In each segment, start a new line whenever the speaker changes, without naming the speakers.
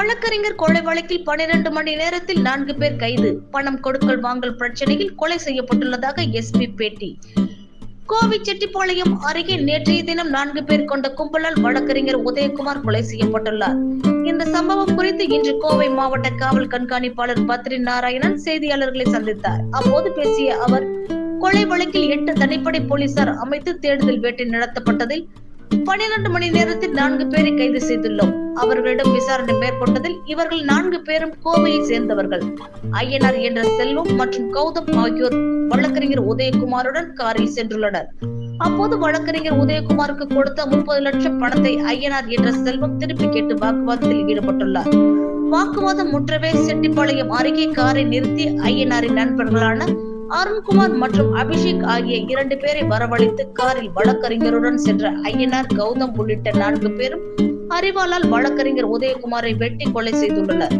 வழக்கறிஞர் கொலை வழக்கில் பனிரெண்டு மணி நேரத்தில் நான்கு பேர் கைது. பணம் கொடுக்கல் வாங்கல் பிரச்சனையில் கொலை செய்யப்பட்டுள்ளதாக எஸ்பி பேட்டி. கோவை செட்டிப்பாளையம் அருகே நேற்றைய தினம் நான்கு பேர் கொண்ட கும்பலால் வழக்கறிஞர் உதயகுமார் கொலை செய்யப்பட்டுள்ளார். இந்த சம்பவம் குறித்து இன்று கோவை மாவட்ட காவல் கண்காணிப்பாளர் பத்ரி நாராயணன் செய்தியாளர்களை சந்தித்தார். அப்போது பேசிய அவர் கொலை வழக்கில் எட்டு தனிப்படை போலீசார் அமைத்து தேடுதல் வேட்டை நடத்தப்பட்டதில் பனிரெண்டு மணி நேரத்தில் நான்கு பேரை கைது செய்துள்ளோம். அவர்களிடம் விசாரணை மேற்கொண்டதில் இவர்கள் நான்கு பேரும் கோவையை சேர்ந்தவர்கள். ஐயனார் என்ற செல்வம் மற்றும் கௌதம் ஆகியோர் வழக்கறிஞர் உதயகுமாருடன் காரில் சென்றுள்ளனர். அப்போது வழக்கறிஞர் உதயகுமாருக்கு கொடுத்த முப்பது லட்சம் பணத்தை ஐயனார் என்ற செல்வம் திருப்பி கேட்டு வாக்குவாதத்தில் ஈடுபட்டுள்ளார். வாக்குவாதம் முற்றவே செட்டிப்பாளையம் அருகே காரை நிறுத்தி ஐயனாரின் நண்பர்களான அருண்குமார் மற்றும் அபிஷேக் ஆகிய இரண்டு பேரை வரவழைத்து காரில் வழக்கறிஞருடன் சென்ற ஐயனார் கௌதம் உள்ளிட்ட நான்கு பேரும் அறிவாளால் வழக்கறிஞர் உதயகுமாரை வெட்டி கொலை செய்துள்ளனர்.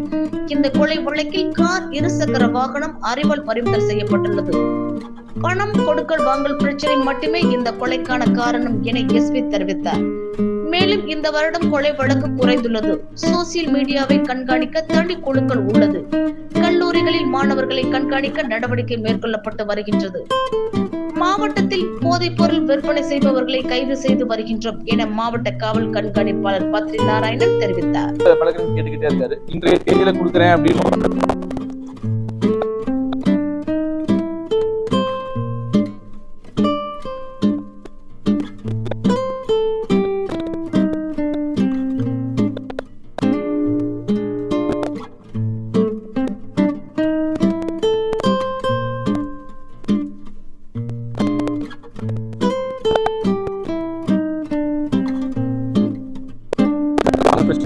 இந்த கொலை வழக்கில் கார் இருசக்கர வாகனம் அறிவால் பறிமுதல் செய்யப்பட்டுள்ளது. பணம் கொடுக்கல் வாங்கல் பிரச்சனை மட்டுமே இந்த கொலைக்கான காரணம் என எஸ்பி தெரிவித்தார். மேலும் இந்த வருடம் கொலை வழக்கு குறைந்துள்ளது. சோசியல் மீடியாவை கண்காணிக்க தனி குழுக்கள் உள்ளது. கல்லூரிகளில் மாணவர்களை கண்காணிக்க நடவடிக்கை மேற்கொள்ளப்பட்டு வருகின்றது. மாவட்டத்தில் போதைப் பொருள் விற்பனை செய்பவர்களை கைது செய்து வருகின்றோம் என மாவட்ட காவல் கண்காணிப்பாளர் பத்ரி நாராயணன் தெரிவித்தார்.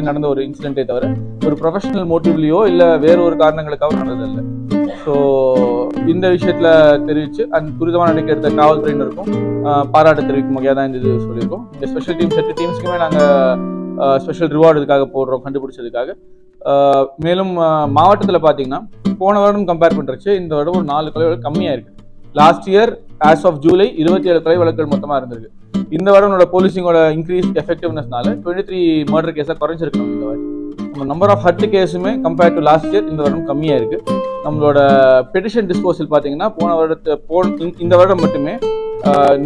பழக்கம் நடந்த ஒரு இன்சிடென்ட்டே தவிர ஒரு ப்ரொஃபஷனல் மோட்டிவ்லையோ இல்லை வேற ஒரு காரணங்களுக்காக நடந்ததில்லை. ஸோ இந்த விஷயத்துல தெரிவித்து அந்த துரிதமான நடக்க எடுத்த காவல்துறையினருக்கும் பாராட்டு தெரிவிக்கும் வகையாக தான் இந்த இது சொல்லியிருக்கோம். இந்த ஸ்பெஷல் டீம்ஸ் எட்டு டீம்ஸ்க்குமே நாங்கள் ஸ்பெஷல் ரிவார்டு இதுக்காக போடுறோம் கண்டுபிடிச்சதுக்காக. மேலும் மாவட்டத்தில் பார்த்தீங்கன்னா போன வருடம் கம்பேர் பண்ணுறச்சு இந்த வருடம் ஒரு நாலு கொலை வழக்கு கம்மியாக இருக்குது last year as of July இருபத்தி ஏழு கொலை வழக்குகள் மொத்தமாக இருந்திருக்கு. இந்த வருடனோட போலீசிங்கோட இன்க்ரீஸ் எஃபெக்டிவ்னஸ்னால டுவெண்ட்டி த்ரீ மர்டர் கேஸாக குறைஞ்சிருக்கணும் இந்த வாரம். நம்ம நம்பர் ஆஃப் ஹர்ட் கேஸுமே கம்பேர்ட் டு லாஸ்ட் இயர் இந்த வருடம் கம்மியாக இருக்கு. நம்மளோட பெட்டிஷன் டிஸ்போசல் பார்த்தீங்கன்னா போன வருடத்து போன இந்த- வருடம் மட்டுமே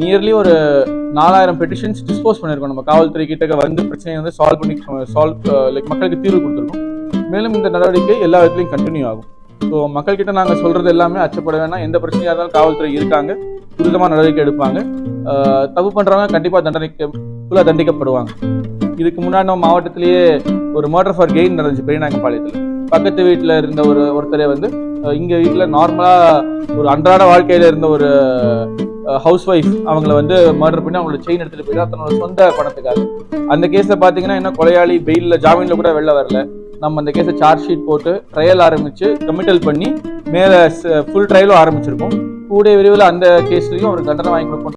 நியர்லி ஒரு நாலாயிரம் பெட்டிஷன்ஸ் டிஸ்போஸ் பண்ணியிருக்கோம் நம்ம காவல்துறை கிட்ட வந்து பிரச்சனையை வந்து சால்வ் பண்ணி சால்வ் லைக் மக்களுக்கு தீர்வு கொடுத்துருக்கோம். மேலும் இந்த நடவடிக்கை எல்லா விதத்துலையும் கண்டினியூ ஆகும். ஸோ மக்கள்கிட்ட நாங்கள் சொல்கிறது எல்லாமே அச்சப்பட வேணாம். எந்த பிரச்சனையாக இருந்தாலும் காவல்துறை இருக்காங்க. துரிதமாக நடவடிக்கை எடுப்பாங்க. தப்பு பண்ணுறவங்க கண்டிப்பாக தண்டனைக்கு ஃபுல்லாக தண்டிக்கப்படுவாங்க. இதுக்கு முன்னாடி நம்ம மாவட்டத்திலேயே ஒரு மர்டர் ஃபார் கெயின் நடந்துச்சு பெரியநாயக்கம்பாளையத்தில் பக்கத்து வீட்டில் இருந்த ஒரு ஒருத்தரே வந்து இங்கே வீட்டில் நார்மலாக ஒரு அன்றாட வாழ்க்கையில் இருந்த ஒரு ஹவுஸ் ஒய்ஃப் அவங்கள வந்து மர்டர் பண்ணி அவங்களோட செயின் எடுத்துட்டு போயிட்டு தன்னோட சொந்த பணத்துக்காக. அந்த கேஸில் பார்த்தீங்கன்னா என்ன கொலையாளி பெயில்ல ஜாமீனில் கூட வெளில வரல. நம்ம அந்த கேஸை சார்ஜ் ஷீட் போட்டு ட்ரையல் ஆரம்பித்து கமிட்டல் பண்ணி மேலே ஃபுல் ட்ரையலும் ஆரம்பிச்சிருக்கோம். கூடிய விரைவில் அந்த கேஸ்லையும் அவருக்கு தண்டனை வாங்கி கொடுப்போம்.